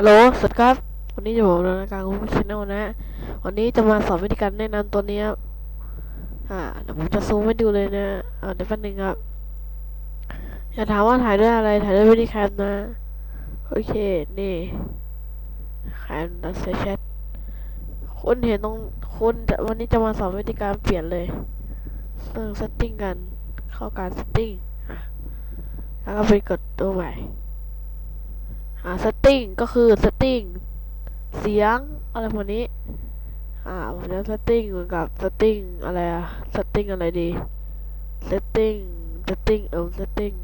ฮัลโหล สวัสดีครับ วันนี้อยู่ผมในรายการของชแนลนะฮะวันนี้จะมาสอนวิธีการแนะนำตัวนี้ครับ อ่า เดี๋ยวผมจะซูมให้ดูเลยนะอ่าเดี๋ยวแป๊บนึงครับ อย่าถามว่าถ่ายด้วยอะไร ถ่ายด้วยวิดีแคมนะ โอเค นี่แคมดัสเซชัคุณเห็นตรงคุณจะวันนี้จะมาสอนวิธีการเปลี่ยนเลยเรื่องเซตติ้งกัน เข้าการเซตติ้งแล้วก็ไปกดตัวใหม่ อ่า setting ก็คือ setting เสียงอะไรพวกนี้ อ่าผมจะ setting เหมือนกับ setting อะไรอะ setting อะไรดี setting setting เออ setting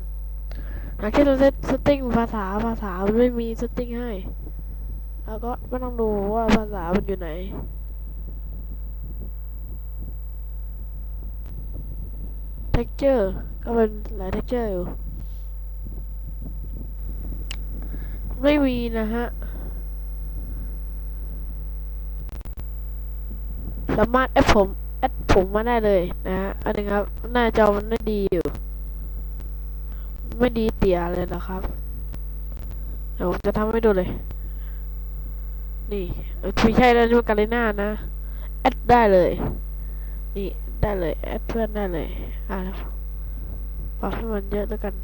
อยางเช่นเรา set setting ภาษาภาษามันไม่มี setting ให้ แล้วก็ไม่ต้องดูว่าภาษามันอยู่ไหน texture ก็เป็นหลาย texture อยู่ ไม่มีนะฮะ สามารถแอดผมแอดผมมาได้เลยนะฮะ อันนึงครับ หน้าจอมันไม่ดีอยู่ ไม่ดีเตียเลยนะครับ เดี๋ยวผมจะทำให้ดูเลย นี่เออไม่ใช่แล้วนี่มันกาเลน่านะ แอดได้เลย นี่ได้เลย แอดเพื่อนได้เลย อะปรับให้มันเยอะแล้วกัน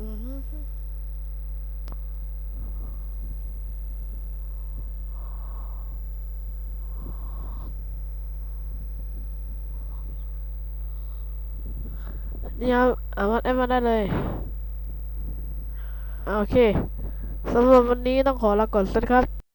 นี่ครับเอามาแอดมาได้เลย โอเคสำหรับวันนี้ต้องขอลาก่อนสวัสดีครับ